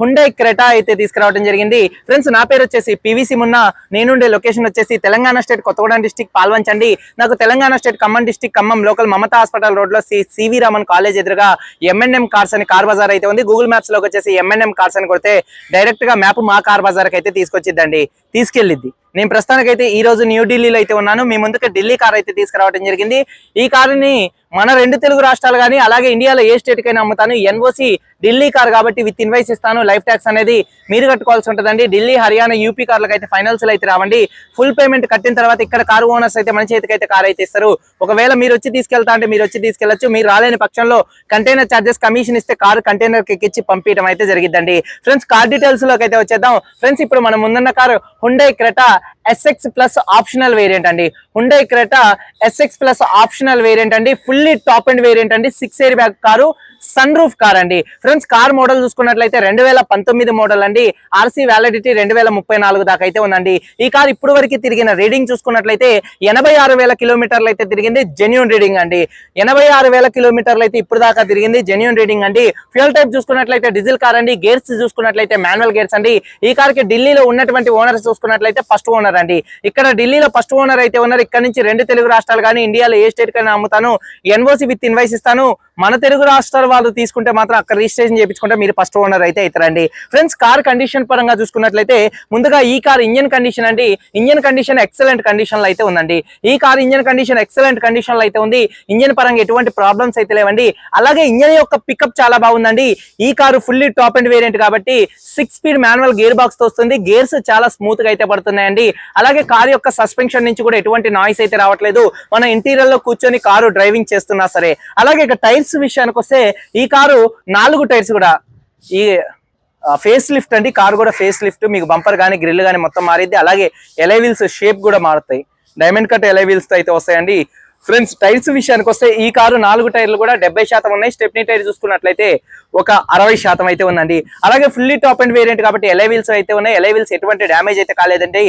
Hyundai Creta అయితే తీసుకురావడం జరిగింది. ఫ్రెండ్స్ నా పేరు వచ్చేసి పీవీసీ మున్న. నేనుండే లొకేషన్ వచ్చేసి తెలంగాణ స్టేట్ కొత్తగూడెం డిస్టిక్ పాల్వంచండి నాకు Telangana state Khammam district Khammam local Mamata hospital రోడ్లో సివి రామన్ కాలేజ్ ఎదురుగా ఎంఎన్ఎం కార్స్ అని కార్ బజార్ అయితే ఉంది. గూగుల్ మ్యాప్స్లోకి వచ్చేసి ఎంఎన్ఎం కార్స్ అని కొడితే డైరెక్ట్గా మ్యాప్ మా కార్ బజార్ అయితే తీసుకొచ్చిద్దండి. తీసుకెళ్ళిద్ది. నేను ప్రస్తుతానికైతే ఈ రోజు న్యూఢిల్లీలో అయితే ఉన్నాను. మీ ముందుకు ఢిల్లీ కార్ అయితే తీసుకురావడం జరిగింది. ఈ కారుని మన రెండు తెలుగు రాష్ట్రాలు కానీ అలాగే ఇండియాలో ఏ స్టేట్ కైనా అమ్ముతాను. ఎన్ఓసి ఢిల్లీ కార్ కాబట్టి విత్ ఇన్వైస్ ఇస్తాను. లైఫ్ ట్యాక్స్ అనేది మీరు కట్టుకోవాల్సి ఉంటుందండి. ఢిల్లీ హర్యానా యూపీ కార్లకు అయితే ఫైనల్స్ అయితే రావండి. ఫుల్ పేమెంట్ కట్టిన తర్వాత ఇక్కడ కారు ఓనర్స్ అయితే మన చేతికి అయితే కార్ అయితే ఇస్తారు. ఒకవేళ మీరు వచ్చి తీసుకెళ్తా అంటే మీరు వచ్చి తీసుకెళ్ళొచ్చు మీరు రాలేని పక్షంలో కంటైనర్ చార్జెస్ కమిషన్ ఇస్తే కారు కంటైనర్కి ఎక్కించి పంపించడం అయితే జరిగిద్దండి. ఫ్రెండ్స్ కార్ డీటెయిల్స్లోకి అయితే వచ్చేద్దాం. ఫ్రెండ్స్ ఇప్పుడు మనం ముందున్న car Hyundai Creta SX plus optional variant అండి. Hyundai Creta SX plus optional variant అండి. ఫుల్లీ టాప్ అండ్ వేరియంట్ అండి. Six airbag car. Sunroof car అండి. ఫ్రెండ్స్ కార్ మోడల్ చూసుకున్నట్లయితే రెండు వేల పంతొమ్మిది మోడల్ అండి. ఆర్సీ వ్యాలిడిటీ రెండు వేల ముప్పై నాలుగు దాకా అయితే ఉందండి. ఈ కార్ ఇప్పుడు వరకు తిరిగిన రీడింగ్ చూసుకున్నట్లయితే ఎనభై ఆరు వేల కిలోమీటర్లు అయితే తిరిగింది జెన్యున్ రీడింగ్ అండి. ఎనభై ఆరు వేల కిలోమీటర్లు అయితే ఇప్పుడు దాకా తిరిగింది జెన్యున్ రీడింగ్ అండి. ఫ్యూల్ టైప్ చూసుకున్నట్లయితే డీజిల్ కార్ అండి. గేర్స్ చూసుకున్నట్లయితే మాన్యువల్ గేర్స్ అండి. ఈ కార్కి ఢిల్లీలో ఉన్నటువంటి ఓనర్స్ చూసుకున్నట్లయితే ఫస్ట్ ఓనర్ అండి. ఇక్కడ ఢిల్లీలో ఫస్ట్ ఓనర్ అయితే ఉన్నారు. ఇక్కడ నుంచి రెండు తెలుగు రాష్ట్రాలు కానీ ఇండియాలో ఏ స్టేట్ కైనా అమ్ముతాను. ఎన్ఓసి విత్ ఇన్వైస్ ఇస్తాను. మన తెలుగు రాష్ట్రాల వాళ్ళు తీసుకుంటే మాత్రం అక్కడ రిజిస్ట్రేషన్ చేయించుకుంటే మీరు ఫస్ట్ ఓనర్ అయితే అవుతారండి. ఫ్రెండ్స్ కార్ కండిషన్ పరంగా చూసుకున్నట్లయితే ముందుగా ఈ కార్ ఇంజన్ కండిషన్ అండి. ఇంజన్ కండిషన్ ఎక్సలెంట్ కండిషన్లో అయితే ఉందండి. ఈ కార్ ఇంజన్ కండిషన్ ఎక్సలెంట్ కండిషన్లో అయితే ఉంది. ఇంజన్ పరంగా ఎటువంటి ప్రాబ్లమ్స్ అయితే లేవండి. అలాగే ఇంజన్ యొక్క పికప్ చాలా బాగుందండి. ఈ car fully top end variant కాబట్టి సిక్స్ స్పీడ్ మాన్యువల్ గేర్ బాక్స్తో వస్తుంది. గేర్స్ చాలా స్మూత్గా అయితే పడుతున్నాయండి. అలాగే కార్ యొక్క సస్పెన్షన్ నుంచి కూడా ఎటువంటి నాయిస్ అయితే రావట్లేదు. మన ఇంటీరియర్లో కూర్చొని కారు డ్రైవింగ్ చేస్తున్నా సరే. అలాగే ఇక టైర్స్ విషయానికి వస్తే ఈ కారు నాలుగు టైర్స్ కూడా ఈ ఫేస్ లిఫ్ట్ అండి. కారు కూడా ఫేస్ లిఫ్ట్ మీకు బంపర్ కానీ గ్రిల్ కానీ మొత్తం మారిద్ది. అలాగే ఎలైవీల్స్ షేప్ కూడా మారుతాయి. డైమండ్ కట్ ఎలైవీల్స్తో అయితే వస్తాయండి. ఫ్రెండ్స్ టైర్స్ విషయానికి వస్తే ఈ కారు నాలుగు టైర్లు కూడా డెబ్బై శాతం ఉన్నాయి. స్టెప్నీ టైర్ చూసుకున్నట్లయితే ఒక అరవై శాతం అయితే ఉందండి. అలాగే ఫుల్లీ టాప్ అండ్ వేరియంట్ కాబట్టి ఎలైవీల్స్ అయితే ఉన్నాయి. ఎలైవీల్స్ ఎటువంటి డ్యామేజ్ అయితే కాలేదండి.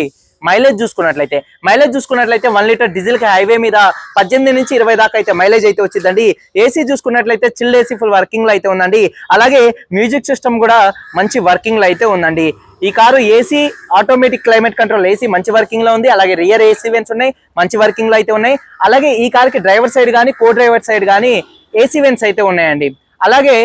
మైలేజ్ చూసుకున్నట్లయితే మైలేజ్ చూసుకున్నట్లయితే వన్ లీటర్ డీజిల్కి హైవే మీద పద్దెనిమిది నుంచి ఇరవై దాకా అయితే మైలేజ్ అయితే వచ్చిందండి. ఏసీ చూసుకున్నట్లయితే చిల్ ఏసీ ఫుల్ వర్కింగ్లో అయితే ఉందండి. అలాగే మ్యూజిక్ సిస్టమ్ కూడా మంచి వర్కింగ్లో అయితే ఉందండి. ఈ car AC automatic climate control AC మంచి వర్కింగ్లో ఉంది. అలాగే రియర్ ఏసీ వెన్స్ ఉన్నాయి మంచి వర్కింగ్లో అయితే ఉన్నాయి. అలాగే ఈ కార్కి డ్రైవర్ సైడ్ కానీ కో డ్రైవర్ సైడ్ కానీ ఏసీ వెన్స్ అయితే ఉన్నాయండి. అలాగే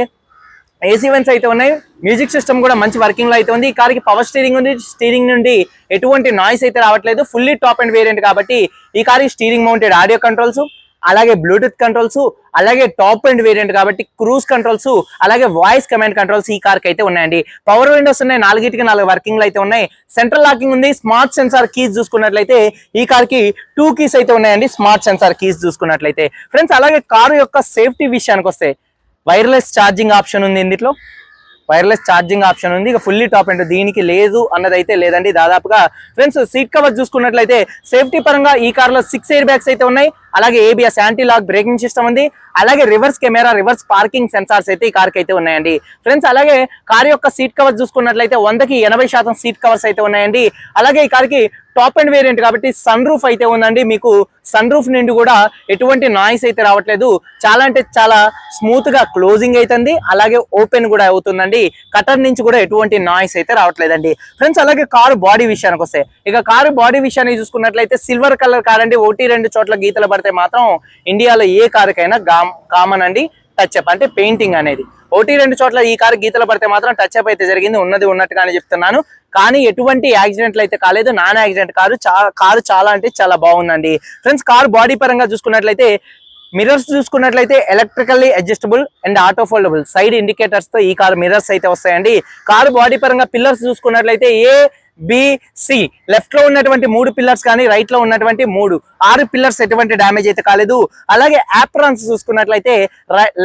ఏసీ వెన్స్ అయితే ఉన్నాయి. మ్యూజిక్ సిస్టమ్ కూడా మంచి వర్కింగ్లో అయితే ఉంది. ఈ కార్కి పవర్ స్టీరింగ్ ఉంది స్టీరింగ్ నుండి ఎటువంటి నాయిస్ అయితే రావట్లేదు. ఫుల్లీ టాప్ అండ్ వేరియంట్ కాబట్టి ఈ కార్కి స్టీరింగ్ మౌంటెడ్ ఆడియో కంట్రోల్స్ అలాగే బ్లూటూత్ కంట్రోల్స్ అలాగే టాప్ అండ్ వేరియంట్ కాబట్టి క్రూజ్ కంట్రోల్స్ అలాగే వాయిస్ కమాండ్ కంట్రోల్స్ ఈ కార్కి అయితే ఉన్నాయండి. పవర్ విండోస్ ఉన్నాయి. నాలుగిటికి నాలుగు వర్కింగ్లు అయితే ఉన్నాయి. సెంట్రల్ లాకింగ్ ఉంది. స్మార్ట్ సెన్సార్ కీస్ చూసుకున్నట్లయితే ఈ కార్కి టూ కీస్ అయితే ఉన్నాయండి. స్మార్ట్ సెన్సార్ కీస్ చూసుకున్నట్లయితే. ఫ్రెండ్స్ అలాగే కారు యొక్క సేఫ్టీ విషయానికి వస్తే వైర్లెస్ ఛార్జింగ్ ఆప్షన్ ఉంది ఇందులో. వైర్లెస్ ఛార్జింగ్ ఆప్షన్ ఉంది. ఇక ఫుల్లీ టాప్ అండ్ దీనికి లేదు అన్నది అయితే లేదండి. దాదాపుగా ఫ్రెండ్స్ సీట్ కవర్ చూసుకున్నట్లయితే సేఫ్టీ పరంగా ఈ కార్లో సిక్స్ ఎయిర్ బ్యాగ్స్ అయితే ఉన్నాయి. అలాగే ABS anti lock braking system ఉంది. అలాగే reverse camera reverse parking sensors అయితే ఈ కార్కి అయితే ఉన్నాయండి. ఫ్రెండ్స్ అలాగే కార్ యొక్క సీట్ కవర్ చూసుకున్నట్లయితే వందకి ఎనభై శాతం సీట్ కవర్స్ అయితే ఉన్నాయండి. అలాగే ఈ కార్కి టాప్ అండ్ వేరియంట్ కాబట్టి సన్ రూఫ్ అయితే ఉందండి. మీకు సన్ రూఫ్ నుండి కూడా ఎటువంటి నాయిస్ అయితే రావట్లేదు. చాలా అంటే చాలా స్మూత్గా క్లోజింగ్ అవుతుంది అలాగే ఓపెన్ కూడా అవుతుందండి. కటర్ నుంచి కూడా ఎటువంటి నాయిస్ అయితే రావట్లేదండి. ఫ్రెండ్స్ అలాగే కారు బాడీ విషయానికి వస్తే ఇక కారు బాడీ విషయాన్ని చూసుకున్నట్లయితే సిల్వర్ కలర్ కార్ అండి. ఒకటి రెండు చోట్ల గీతలు పడితే మాత్రం ఇండియాలో ఏ కారుకైనా కామన్ అండి టచ్ అప్ అంటే పెయింటింగ్ అనేది. ఒకటి రెండు చోట్ల ఈ కారు గీతలు పడితే మాత్రం టచ్ అప్ అయితే జరిగింది ఉన్నది ఉన్నట్టుగానే చెప్తున్నాను. కానీ ఎటువంటి యాక్సిడెంట్లు అయితే కాలేదు. నాన్ యాక్సిడెంట్ కారు కారు చాలా అంటే చాలా బాగుందండి. ఫ్రెండ్స్ కారు బాడీ పరంగా చూసుకున్నట్లయితే మిర్రర్స్ చూసుకున్నట్లయితే electrically adjustable and auto foldable side ఇండికేటర్స్తో ఈ కారు మిర్రర్స్ అయితే వస్తాయండి. కారు బాడీ పరంగా పిల్లర్స్ చూసుకున్నట్లయితే ఏ బిసి లెఫ్ట్లో ఉన్నటువంటి మూడు పిల్లర్స్ కానీ రైట్లో ఉన్నటువంటి మూడు. ఆరు పిల్లర్స్ ఎటువంటి డ్యామేజ్ అయితే కాలేదు. అలాగే యాప్రాన్స్ చూసుకున్నట్లయితే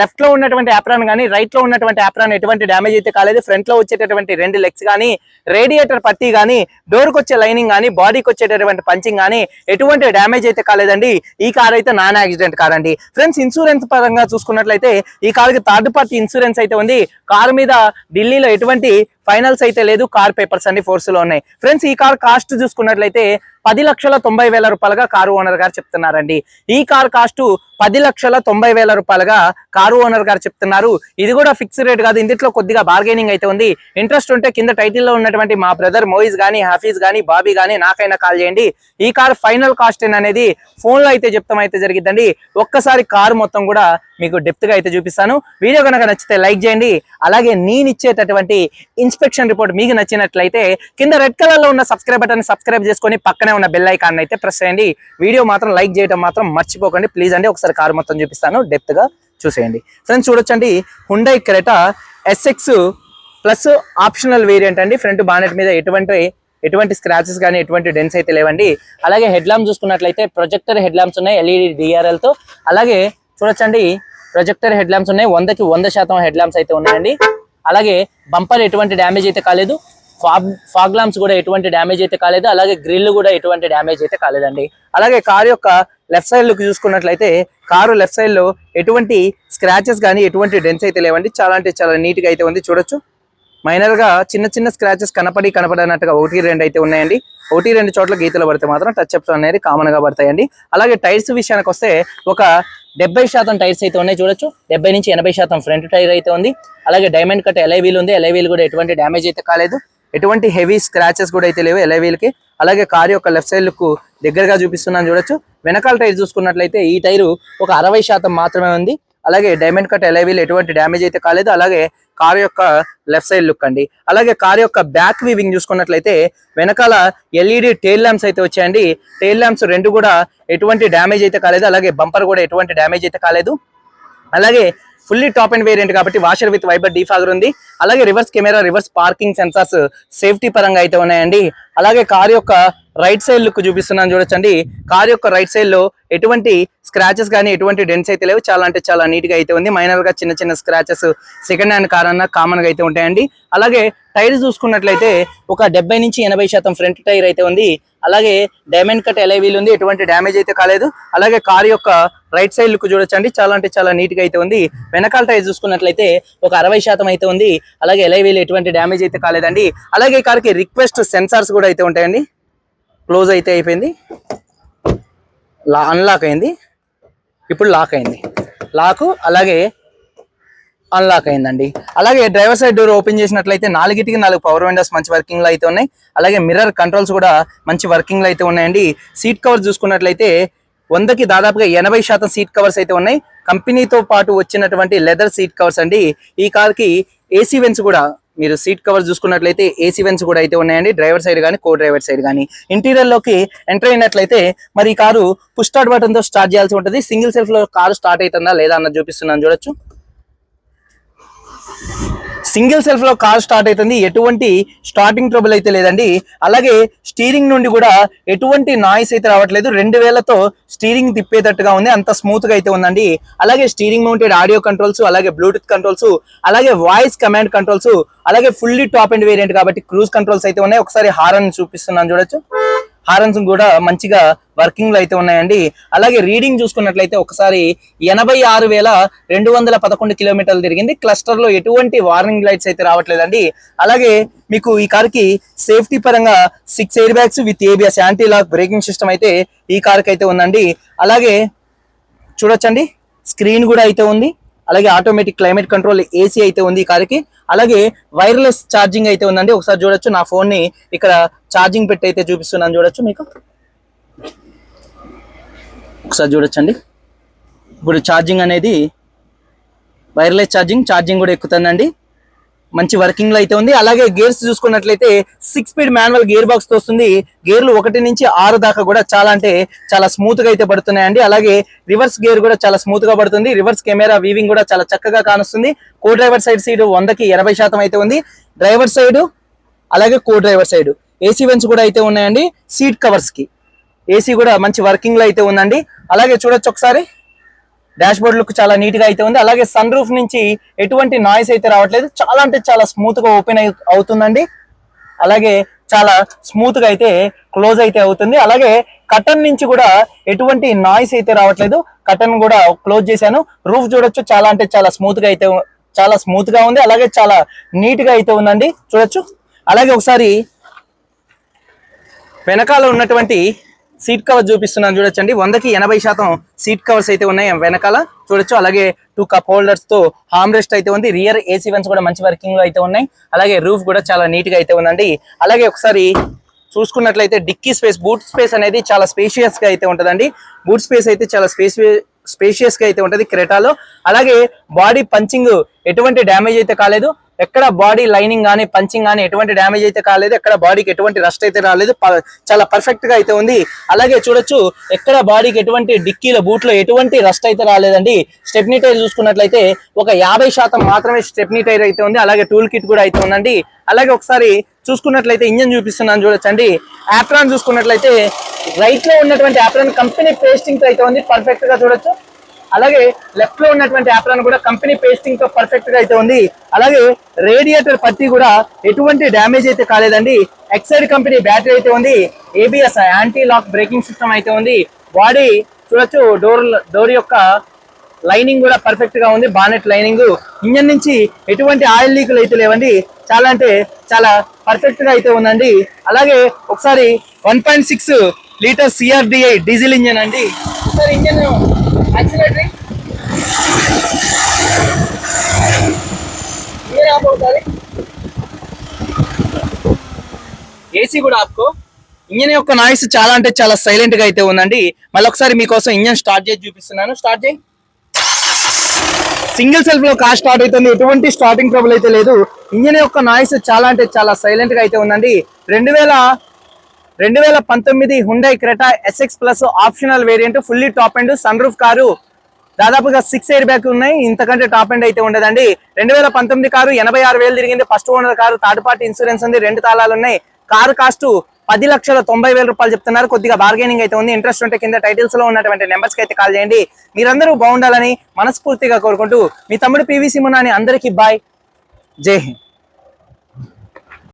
లెఫ్ట్లో ఉన్నటువంటి యాప్రాన్ కానీ రైట్లో ఉన్నటువంటి యాప్రాన్ ఎటువంటి డ్యామేజ్ అయితే కాలేదు. ఫ్రంట్లో వచ్చేటటువంటి రెండు లెగ్స్ కానీ రేడియేటర్ పట్టీ కానీ డోర్కి వచ్చే లైనింగ్ కానీ బాడీకి వచ్చేటటువంటి పంచింగ్ కానీ ఎటువంటి డ్యామేజ్ అయితే కాలేదండి. ఈ కార్ అయితే నాన్ యాక్సిడెంట్ కార్ అండి. ఫ్రెండ్స్ ఇన్సూరెన్స్ పరంగా చూసుకున్నట్లయితే ఈ కార్కి థర్డ్ పార్టీ ఇన్సూరెన్స్ అయితే ఉంది. కారు మీద ఢిల్లీలో ఎటువంటి ఫైనల్స్ అయితే లేదు కార్ పేపర్స్ అన్ని ఫోర్స్లో ఉన్నాయి. ఫ్రెండ్స్ ఈ కార్ కాస్ట్ చూసుకున్నట్లయితే పది లక్షల తొంభై వేల రూపాయలుగా కారు ఓనర్ గారు చెప్తున్నారండి. ఈ కార్ కాస్ట్ పది లక్షల తొంభై వేల రూపాయలుగా కారు ఓనర్ గారు చెప్తున్నారు. ఇది కూడా ఫిక్స్ రేట్ కాదు ఇందులో కొద్దిగా బార్గెనింగ్ అయితే ఉంది. ఇంట్రెస్ట్ ఉంటే కింద టైటిల్లో ఉన్నటువంటి మా బ్రదర్ మోయిజ్ గానీ హఫీజ్ గానీ బాబీ గానీ నాకైనా కాల్ చేయండి. ఈ కార్ ఫైనల్ కాస్ట్ అనేది ఫోన్లో అయితే చెప్తాం అయితే జరిగిందండి ఒక్కసారి కారు మొత్తం కూడా మీకు డెప్త్గా అయితే చూపిస్తాను. వీడియో కనుక నచ్చితే లైక్ చేయండి. అలాగే నేను ఇచ్చేటటువంటి ఇన్స్పెక్షన్ రిపోర్ట్ మీకు నచ్చినట్లయితే కింద రెడ్ కలర్లో ఉన్న సబ్స్క్రైబ్ బటన్ సబ్స్క్రైబ్ చేసుకొని పక్కనే ఉన్న బెల్ ఐకాన్ అయితే ప్రెస్ చేయండి. వీడియో మాత్రం లైక్ చేయడం మాత్రం మర్చిపోకండి. ప్లీజ్ అండి ఒకసారి కారు మొత్తం చూపిస్తాను. డెప్త్గా చూసేయండి. ఫ్రెండ్స్ చూడొచ్చండి. Hyundai Creta SX plus optional variant అండి. ఫ్రంట్ బానెట్ మీద ఎటువంటి ఎటువంటి స్క్రాచెస్ కానీ ఎటువంటి డెన్స్ అయితే లేవండి. అలాగే హెడ్ ల్యాంప్ చూసుకున్నట్లయితే ప్రొజెక్టర్ హెడ్ ల్యాంప్స్ ఉన్నాయి ఎల్ఈడి డిఆర్ఎల్తో. అలాగే చూడొచ్చండి ప్రొజెక్టర్ హెడ్ ల్యాంప్స్ ఉన్నాయి. వందకి వంద శాతం హెడ్ ల్యాంప్స్ అయితే ఉన్నాయండి. అలాగే బంపర్ ఎటువంటి డ్యామేజ్ అయితే కాలేదు. ఫాగ్ ఫాగ్ లాంప్స్ కూడా ఎటువంటి డ్యామేజ్ అయితే కాలేదు. అలాగే గ్రిల్ కూడా ఎటువంటి డ్యామేజ్ అయితే కాలేదండి. అలాగే కారు యొక్క లెఫ్ట్ సైడ్ లుక్ చూసుకున్నట్లయితే కారు లెఫ్ట్ సైడ్లో ఎటువంటి స్క్రాచెస్ కానీ ఎటువంటి డెన్స్ అయితే లేవండి. చాలా అంటే చాలా నీట్గా అయితే ఉంది. చూడొచ్చు. మైనర్గా చిన్న చిన్న స్క్రాచెస్ కనపడి కనపడనట్టుగా ఒకటి రెండు అయితే ఉన్నాయండి. ఒకటి రెండు చోట్ల గీతలు పడితే మాత్రం టచ్ అప్స్ అనేది కామన్గా పడతాయండి. అలాగే టైర్స్ విషయానికి వస్తే ఒక డెబ్బై శాతం టైర్స్ అయితే ఉన్నాయి. చూడొచ్చు. డెబ్బై నుంచి ఎనభై శాతం ఫ్రంట్ టైర్ అయితే ఉంది. అలాగే డైమండ్ కట్ ఎలైవీల్ ఉంది. ఎలై వీల్ కూడా ఎటువంటి డ్యామేజ్ అయితే కాలేదు. ఎటువంటి హెవీ స్క్రాచెస్ కూడా అయితే లేవు ఎలై కి అలాగే కార్ యొక్క లెఫ్ట్ సైడ్ లుక్ దగ్గరగా చూపిస్తున్నాను చూడొచ్చు. వెనకాల టైర్ చూసుకున్నట్లయితే ఈ టైరు ఒక అరవై శాతం మాత్రమే ఉంది. అలాగే డైమండ్ కట్ ఎలైవీల్ ఎటువంటి డ్యామేజ్ అయితే కాలేదు. అలాగే కార్ యొక్క లెఫ్ట్ సైడ్ లుక్ అండి. అలాగే కార్ యొక్క బ్యాక్ వీవింగ్ చూసుకున్నట్లయితే వెనకాల ఎల్ఈడి టెయిల్ ల్యాంప్స్ అయితే వచ్చాయండి. టెయిల్ ల్యాంప్స్ రెండు కూడా ఎటువంటి డ్యామేజ్ అయితే కాలేదు. అలాగే బంపర్ కూడా ఎటువంటి డ్యామేజ్ అయితే కాలేదు. అలాగే ఫుల్లీ టాప్ అండ్ వేరియంట్ కాబట్టి వాషర్ విత్ వైబర్ డీఫాగర్ ఉంది. అలాగే reverse camera reverse parking sensors safety పరంగా అయితే ఉన్నాయండి. అలాగే కార్ యొక్క రైట్ సైడ్ లుక్ చూపిస్తున్నాను చూడొచ్చండి. కార్ యొక్క రైట్ సైడ్లో ఎటువంటి స్క్రాచెస్ కానీ ఎటువంటి డెన్స్ అయితే లేవు. చాలా అంటే చాలా నీట్గా అయితే ఉంది. మైనర్గా చిన్న చిన్న స్క్రాచెస్ సెకండ్ హ్యాండ్ కార్ అన్న కామన్గా అయితే ఉంటాయండి. అలాగే టైర్ చూసుకున్నట్లయితే ఒక డెబ్బై నుంచి ఎనభై శాతం ఫ్రంట్ టైర్ అయితే ఉంది. అలాగే డైమండ్ కట్ ఎలైవీల్ ఉంది. ఎటువంటి డ్యామేజ్ అయితే కాలేదు. అలాగే కార్ యొక్క రైట్ సైడ్ లుక్ చూడొచ్చండి. చాలా అంటే చాలా నీట్గా అయితే ఉంది. వెనకాల టైర్ చూసుకున్నట్లయితే ఒక అరవై శాతం అయితే ఉంది. అలాగే ఎలైవీలు ఎటువంటి డ్యామేజ్ అయితే కాలేదండి. అలాగే ఈ కార్కి రిక్వెస్ట్ సెన్సార్స్ కూడా అయితే ఉంటాయండి. క్లోజ్ అయితే అయిపోయింది. లా అన్లాక్ అయింది. ఇప్పుడు లాక్ అయింది. లాక్ అలాగే అన్లాక్ అయిందండి. అలాగే డ్రైవర్ సైడ్ డోర్ ఓపెన్ చేసినట్లయితే నాలుగిటికి నాలుగు పవర్ విండోస్ మంచి వర్కింగ్లో అయితే ఉన్నాయి. అలాగే మిర్రర్ కంట్రోల్స్ కూడా మంచి వర్కింగ్లో అయితే ఉన్నాయండి. సీట్ కవర్ చూసుకున్నట్లయితే వందకి దాదాపుగా ఎనభై శాతం సీట్ కవర్స్ అయితే ఉన్నాయి. కంపెనీతో పాటు వచ్చినటువంటి లెదర్ సీట్ కవర్స్ అండి. ఈ కార్కి ఏసీ వెన్స్ కూడా మీరు సీట్ కవర్ చూసుకున్నట్లయితే ఏసీ వెన్స్ కూడా అయితే ఉన్నాయండి. డ్రైవర్ సైడ్ కానీ కో డ్రైవర్ సైడ్ కానీ ఇంటీరియర్లోకి ఎంటర్ అయినట్లయితే మరి ఈ కారు పుష్ స్టార్ట్తో స్టార్ట్ చేయాల్సి ఉంటుంది. సింగిల్ సెల్ఫ్లో కారు స్టార్ట్ అవుతుందా లేదా అన్నది చూపిస్తున్నాను చూడొచ్చు. సింగిల్ సెల్ఫ్లో కార్ స్టార్ట్ అవుతుంది. ఎటువంటి స్టార్టింగ్ ట్రబుల్ అయితే లేదండి. అలాగే స్టీరింగ్ నుండి కూడా ఎటువంటి నాయిస్ అయితే రావట్లేదు. రెండు వేలతో స్టీరింగ్ తిప్పేటట్టుగా ఉంది. అంత స్మూత్గా అయితే ఉందండి. అలాగే స్టీరింగ్ మౌంటెడ్ ఆడియో కంట్రోల్స్ అలాగే బ్లూటూత్ కంట్రోల్స్ అలాగే వాయిస్ కమాండ్ కంట్రోల్స్ అలాగే ఫుల్లీ టాప్ అండ్ వేరియంట్ కాబట్టి క్రూజ్ కంట్రోల్స్ అయితే ఉన్నాయి. ఒకసారి హారన్ చూపిస్తున్నాను చూడొచ్చు. హారన్స్ కూడా మంచిగా వర్కింగ్లో అయితే ఉన్నాయండి. అలాగే రీడింగ్ చూసుకున్నట్లయితే ఒకసారి ఎనభై ఆరు వేల రెండు వందల పదకొండు కిలోమీటర్లు తిరిగింది. క్లస్టర్లో ఎటువంటి వార్నింగ్ లైట్స్ అయితే రావట్లేదండి. అలాగే మీకు ఈ కార్కి సేఫ్టీ పరంగా six airbags with ABS anti lock braking system అయితే ఈ కార్కి అయితే ఉందండి. అలాగే చూడొచ్చండి. స్క్రీన్ కూడా అయితే ఉంది. అలాగే ఆటోమేటిక్ క్లైమేట్ కంట్రోల్ ఏసీ అయితే ఉంది ఈ కార్కి. అలాగే వైర్లెస్ ఛార్జింగ్ అయితే ఉందండి. ఒకసారి చూడొచ్చు. నా ఫోన్ని ఇక్కడ ఛార్జింగ్ పెట్టి అయితే చూపిస్తున్నాను. చూడొచ్చు మీకు? ఒకసారి చూడొచ్చండి. ఇప్పుడు ఛార్జింగ్ అనేది వైర్లెస్ ఛార్జింగ్ ఛార్జింగ్ కూడా ఎక్కుతుందండి. మంచి వర్కింగ్లో అయితే ఉంది. అలాగే గేర్స్ చూసుకున్నట్లయితే సిక్స్ స్పీడ్ మాన్యువల్ గేర్ బాక్స్తో వస్తుంది. గేర్లు ఒకటి నుంచి ఆరు దాకా కూడా చాలా అంటే చాలా స్మూత్గా అయితే పడుతున్నాయండి. అలాగే రివర్స్ గేర్ కూడా చాలా స్మూత్గా పడుతుంది. రివర్స్ కెమెరా వీవింగ్ కూడా చాలా చక్కగా కానుస్తుంది. కో డ్రైవర్ సైడ్ సీట్ వందకి ఎనభై శాతం అయితే ఉంది. డ్రైవర్ సైడ్ అలాగే co driver side AC vents కూడా అయితే ఉన్నాయండి. సీట్ కవర్స్కి. ఏసీ కూడా మంచి వర్కింగ్లో అయితే ఉందండి. అలాగే చూడొచ్చు ఒకసారి. డాష్ బోర్డ్ లుక్ చాలా నీట్గా అయితే ఉంది. అలాగే సన్ రూఫ్ నుంచి ఎటువంటి నాయిస్ అయితే రావట్లేదు. చాలా అంటే చాలా స్మూత్గా ఓపెన్ అవుతుందండి. అలాగే చాలా స్మూత్గా అయితే క్లోజ్ అయితే అవుతుంది. అలాగే కటన్ నుంచి కూడా ఎటువంటి నాయిస్ అయితే రావట్లేదు. కటన్ కూడా క్లోజ్ చేశాను. రూఫ్ చూడొచ్చు. చాలా అంటే చాలా స్మూత్గా అయితే చాలా స్మూత్గా ఉంది. అలాగే చాలా నీట్గా అయితే ఉందండి. చూడొచ్చు. అలాగే ఒకసారి వెనకాల ఉన్నటువంటి సీట్ కవర్ చూపిస్తున్నాను చూడొచ్చండి. వందకి ఎనభై శాతం సీట్ కవర్స్ అయితే ఉన్నాయి వెనకాల. చూడొచ్చు. అలాగే టూ కప్ హోల్డర్స్తో హామ్ రెస్ట్ అయితే ఉంది. రియర్ ఏసీ వన్స్ కూడా మంచి వర్కింగ్లో అయితే ఉన్నాయి. అలాగే రూఫ్ కూడా చాలా నీట్గా అయితే ఉందండి. అలాగే ఒకసారి చూసుకున్నట్లయితే డిక్కీ స్పేస్ బూట్ స్పేస్ అనేది చాలా స్పేషియస్గా అయితే ఉంటుందండి. బూట్ స్పేస్ అయితే చాలా స్పేస్ స్పేషియస్గా అయితే ఉంటుంది క్రెటాలో. అలాగే బాడీ పంచింగ్ ఎటువంటి డ్యామేజ్ అయితే కాలేదు. ఎక్కడ బాడీ లైనింగ్ కానీ పంచింగ్ కానీ ఎటువంటి డ్యామేజ్ అయితే కాలేదు. ఎక్కడ బాడీకి ఎటువంటి రస్ట్ అయితే రాలేదు. చాలా పర్ఫెక్ట్గా అయితే ఉంది. అలాగే చూడొచ్చు ఎక్కడ బాడీకి ఎటువంటి డిక్కీలో బూట్లో ఎటువంటి రస్ట్ అయితే రాలేదండి. స్టెప్నీ టైర్ చూసుకున్నట్లయితే ఒక యాభై శాతం మాత్రమే స్టెప్నీ టైర్ అయితే ఉంది. అలాగే టూల్ కిట్ కూడా అయితే ఉందండి. అలాగే ఒకసారి చూసుకున్నట్లయితే ఇంజన్ చూపిస్తున్నాను చూడొచ్చండి. యాప్రాన్ చూసుకున్నట్లయితే రైట్లో ఉన్నటువంటి యాప్రాన్ కంపెనీ పేస్టింగ్ అయితే ఉంది. పర్ఫెక్ట్గా చూడొచ్చు. అలాగే లెఫ్ట్లో ఉన్నటువంటి యాప్రాన్ కూడా కంపెనీ పేస్టింగ్తో పర్ఫెక్ట్గా అయితే ఉంది. అలాగే రేడియేటర్ పట్టి కూడా ఎటువంటి డ్యామేజ్ అయితే కాలేదండి. ఎక్సైడ్ కంపెనీ బ్యాటరీ అయితే ఉంది. ABS anti lock braking system అయితే ఉంది. బాడీ చూడొచ్చు డోర్ డోర్ యొక్క లైనింగ్ కూడా పర్ఫెక్ట్గా ఉంది. బానెట్ లైనింగ్ ఇంజన్ నుంచి ఎటువంటి ఆయిల్ లీకులు అయితే లేవండి. చాలా అంటే చాలా పర్ఫెక్ట్గా అయితే ఉందండి. అలాగే ఒకసారి one point six litre CRDI diesel engine అండి. ఒకసారి ఇంజన్ యాక్సిలేటరీ ఆపు ఒకసారి ఏసీ కూడా ఆపుకో. ఇంజన్ యొక్క నాయిస్ చాలా అంటే చాలా సైలెంట్గా అయితే ఉందండి. మళ్ళీ ఒకసారి మీకోసం ఇంజన్ స్టార్ట్ చేసి చూపిస్తున్నాను. స్టార్ట్ చేయి. సింగిల్ సెల్ఫ్లో కార్ స్టార్ట్ అవుతుంది. ఎటువంటి స్టార్టింగ్ ట్రబుల్ అయితే లేదు. ఇంజన్ యొక్క నాయిస్ చాలా అంటే చాలా సైలెంట్గా అయితే ఉందండి. రెండు వేల రెండు వేల పంతొమ్మిది Hyundai Creta SX plus optional variant fully top end sunroof car. దాదాపుగా సిక్స్ ఎయిర్ బ్యాగ్ ఉన్నాయి. ఇంతకంటే టాప్ ఎండ్ అయితే ఉండదండి. రెండు వేల పంతొమ్మిది కారు ఎనభై ఆరు వేలు తిరిగింది. First owner car third party insurance ఉంది. రెండు తాళాలు ఉన్నాయి. కారు కాస్ట్ పది లక్షల తొంభై వేల రూపాయలు చెప్తున్నారు. కొద్దిగా బార్గెనింగ్ అయితే ఉంది. ఇంట్రెస్ట్ ఉంటే కింద టైటిల్స్లో ఉన్నటువంటి నెంబర్స్కి అయితే కాల్ చేయండి. మీరందరూ బాగుండాలని మనస్ఫూర్తిగా కోరుకుంటూ మీ తమ్ముడు పీవీసీ మున్నాని అందరికీ బాయ్ జై హింద్.